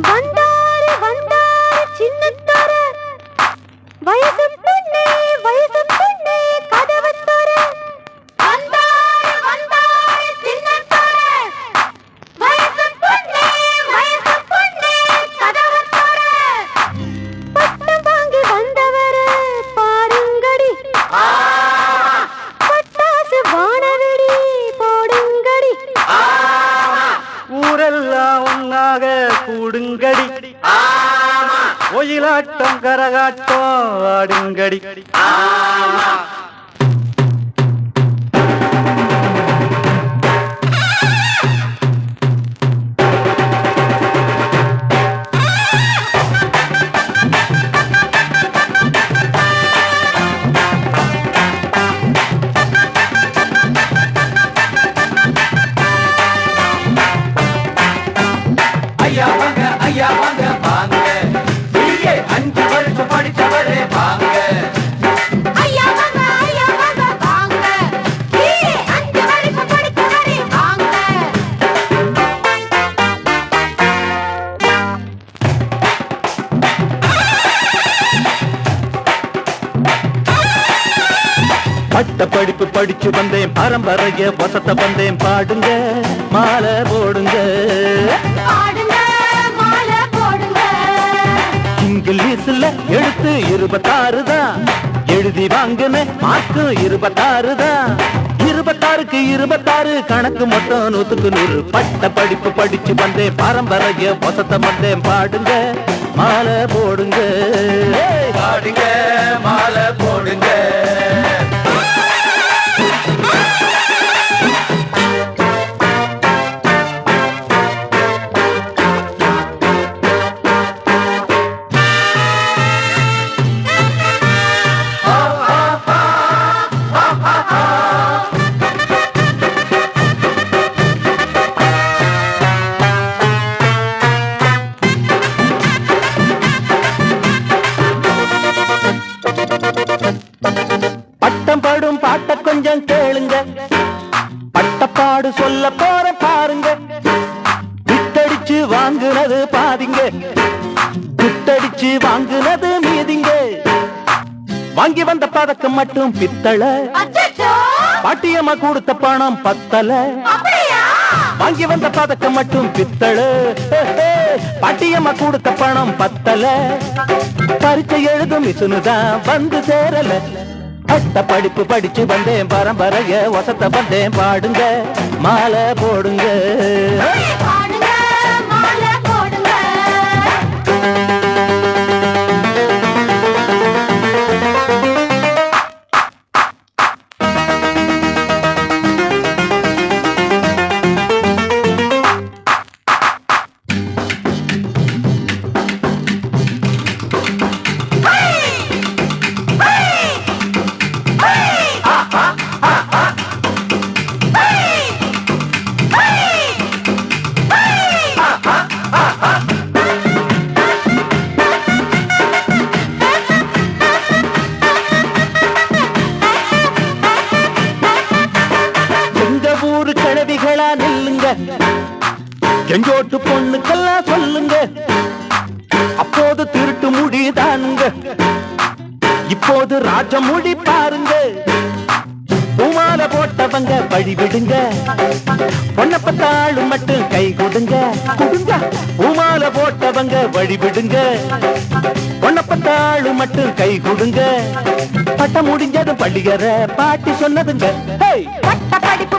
ಬಂದ ஊரெல்லாம் ஒன்னாக கூடுங்கடி. ஒயிலாட்டம் கரகாட்டம் ஆடுங்கடி. பட்ட படிப்பு படிச்சு வந்தேன் பரம்பரைய வசத்த வந்தேன். பாடுங்க மாலை போடுங்க. இங்கிலீஷ்ல எழுத்து இருபத்தாறு தான். எழுதி வாங்கின மார்க்கு இருபத்தாறு தான். இருபத்தாறுக்கு இருபத்தாறு கணக்கு மொத்தம் நூத்துக்கு நூறு. பட்ட படிப்பு படிச்சு வந்தேன் பரம்பரைய வசத்த வந்தேன். பாடுங்க மாலை பாடுங்க. வாங்குனது பாதிங்க. விட்டடிச்சு வாங்குனது மீதிங்க. வாங்கி வந்த பதக்கம் மட்டும் பித்தள. பாட்டியம்மா கொடுத்த பணம் பத்தல. வாங்கி வந்த பதக்கம் மட்டும் பித்தள. பாட்டியம்மா கொடுத்த பணம் பத்தல. பரீட்சை எழுதும் மிசுனுதான் வந்து சேரல. பட்ட படிப்பு படிச்சு வந்தேன் பரம்பரைய வசத்த வந்தேன் பாடுங்க மாலை பாடுங்க. எங்கோட்டு பொண்ணுக்கெல்லாம் சொல்லுங்க. அப்போது திருட்டு முடிதானுங்க இப்போது ராஜமுடி பாருங்க. உமால போட்டவங்க பழி விடுங்க. பொண்ணப்பத்தாளு மட்டும் கை கொடுங்க. கொடுங்க. உமால போட்டவங்க வழி விடுங்க. பொண்ணப்பத்தாளு மட்டும் கை கொடுங்க. பட்டம் முடிஞ்சது பள்ளியற பாட்டி சொன்னதுங்க. பட்ட படிப்பு